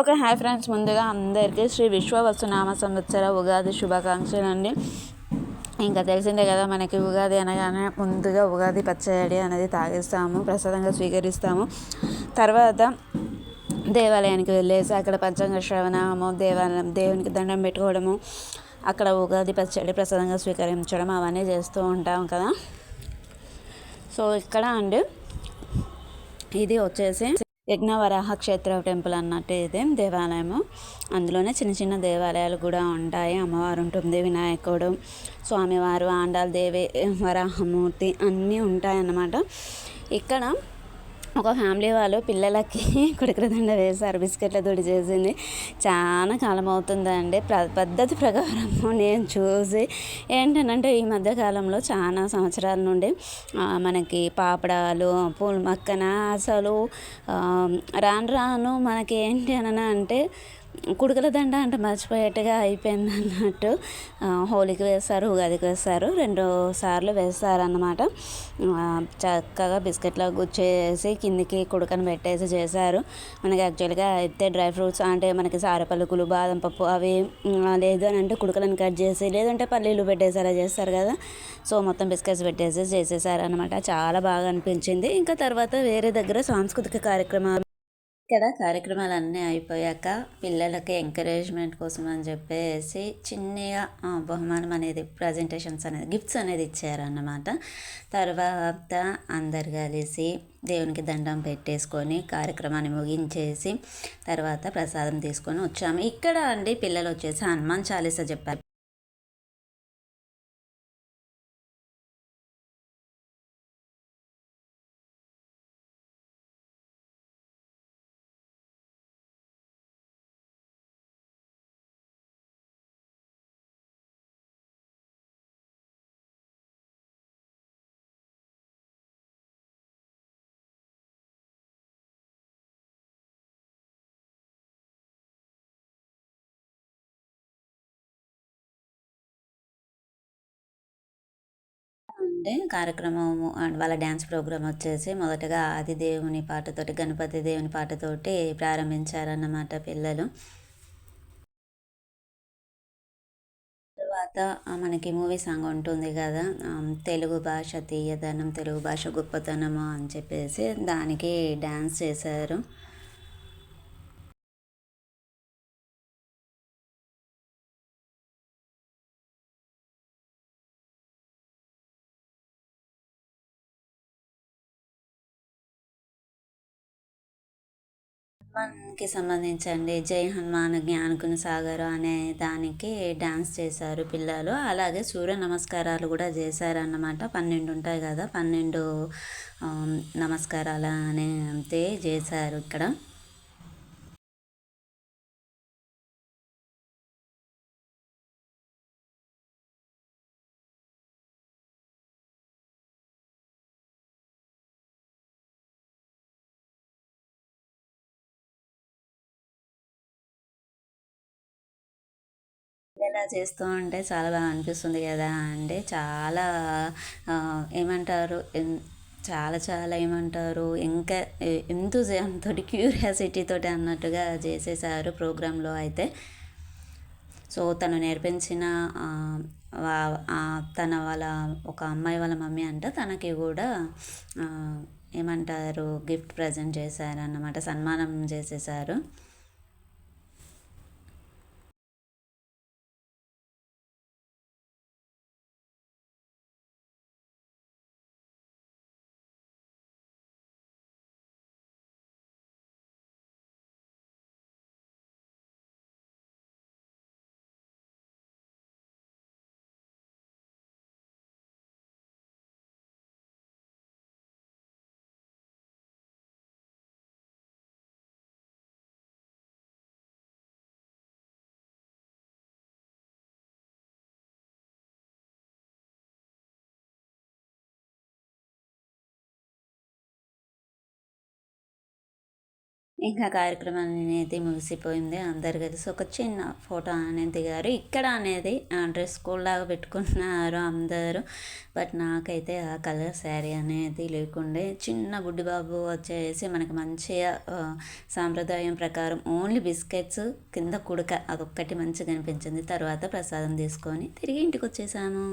Okay hi friends. ముందుగా అందరికీ శ్రీ విశ్వవసునామ సంవత్సర ఉగాది శుభాకాంక్షలు అండి ఇంకా తెలిసిందే కదా మనకి ఉగాది అనగానే ముందుగా ఉగాది పచ్చడి అనేది తాగిస్తాము ప్రసాదంగా స్వీకరిస్తాము. తర్వాత దేవాలయానికి వెళ్ళేసి అక్కడ పంచాంగ శ్రవణము దేవాలయం దేవునికి దండం పెట్టుకోవడము అక్కడ ఉగాది పచ్చడి ప్రసాదంగా స్వీకరించడం అవన్నీ చేస్తూ ఉంటాం కదా. సో ఇక్కడ అండి ఇది వచ్చేసి యజ్ఞవరాహ క్షేత్ర టెంపుల్ అన్నట్టు ఇది దేవాలయము. అందులోనే చిన్న చిన్న దేవాలయాలు కూడా ఉంటాయి. అమ్మవారు ఉంటుంది వినాయకుడు స్వామివారు ఆండాల దేవి వరాహమూర్తి అన్నీ ఉంటాయన్నమాట. ఇక్కడ ఒక ఫ్యామిలీ వాళ్ళు పిల్లలకి కుడికల దండ వేశారు బిస్కెట్లతోటి చేసింది. చాలా కాలం అవుతుందండి. ప్ర పద్ధతి ప్రకారం నేను చూసి ఏంటంటే ఈ మధ్యకాలంలో చాలా సంవత్సరాల నుండి మనకి పాపడాలు పూల మక్కన అసలు రాను రాను మనకి ఏంటి అని అంటే కుడుకల దండ అంటే మర్చిపోయేట్టుగా అయిపోయింది అన్నట్టు. హోలీకి వేస్తారు ఉగాదికి వేస్తారు రెండు సార్లు వేస్తారు అన్నమాట చక్కగా బిస్కెట్లో గుచ్చేసి కిందికి కుడుకను పెట్టేసి చేశారు. మనకి యాక్చువల్గా అయితే డ్రై ఫ్రూట్స్ అంటే మనకి సారపలుకులు బాదం పప్పు అవి లేదు అని అంటే కుడుకలను కట్ చేసి లేదంటే పల్లీలు పెట్టేసి అలా చేస్తారు కదా. సో మొత్తం బిస్కెట్స్ పెట్టేసి చేసేసారు అనమాట చాలా బాగా అనిపించింది. ఇంకా తర్వాత వేరే దగ్గర సాంస్కృతిక కార్యక్రమాలు ఇక్కడ కార్యక్రమాలన్నీ అయిపోయాక పిల్లలకి ఎంకరేజ్మెంట్ కోసం అని చెప్పేసి చిన్నగా బహుమానం అనేది ప్రజెంటేషన్స్ అనేది గిఫ్ట్స్ అనేది ఇచ్చారన్నమాట. తర్వాత అందరు కలిసి దేవునికి దండం పెట్టేసుకొని కార్యక్రమాన్ని ముగించేసి తర్వాత ప్రసాదం తీసుకొని వచ్చాము. ఇక్కడ అండి పిల్లలు వచ్చేసి హనుమాన్ చాలీసా చెప్పారు. అంటే కార్యక్రమము అండ్ వాళ్ళ డ్యాన్స్ ప్రోగ్రామ్ వచ్చేసి మొదటగా ఆది దేవుని పాటతోటి గణపతి దేవుని పాటతోటి ప్రారంభించారన్నమాట పిల్లలు. తర్వాత మనకి మూవీ సాంగ్ ఉంటుంది కదా తెలుగు భాష తీయదనం తెలుగు భాష గొప్పతనము అని చెప్పేసి దానికి డ్యాన్స్ చేశారు. హనుమాన్కి సంబంధించండి జై హనుమాన్ జ్ఞానకుని సాగర్ అనే దానికి డ్యాన్స్ చేశారు పిల్లలు. అలాగే సూర్య నమస్కారాలు కూడా చేశారన్నమాట. పన్నెండు ఉంటాయి కదా పన్నెండు నమస్కారాలు అనేది చేశారు ఇక్కడ. ఇలా చేస్తూ ఉంటే చాలా బాగా అనిపిస్తుంది కదా అంటే చాలా ఏమంటారు చాలా చాలా ఏమంటారు ఇంకా ఎంతోతో క్యూరియాసిటీతో అన్నట్టుగా చేసేసారు ప్రోగ్రాంలో అయితే. సో తను నేర్పించిన తన వాళ్ళ ఒక అమ్మాయి వాళ్ళ మమ్మీ అంట తనకి కూడా ఏమంటారు గిఫ్ట్ ప్రజెంట్ చేశారన్నమాట సన్మానం చేసేసారు. ఇంకా కార్యక్రమం అనేది ముగిసిపోయింది అందరు కలిసి ఒక చిన్న ఫోటో అనేది దిగారు ఇక్కడ అనేది డ్రెస్ కోడ్ లాగా పెట్టుకున్నారు అందరూ. బట్ నాకైతే ఆ కలర్ శారీ అనేది లేకుండే చిన్న బుడ్డి బాబు వచ్చేసి మనకి మంచిగా సాంప్రదాయం ప్రకారం ఓన్లీ బిస్కెట్స్ కింద కుడక అదొక్కటి మంచిగా అనిపించింది తర్వాత ప్రసాదం తీసుకొని తిరిగి ఇంటికి వచ్చేసాను.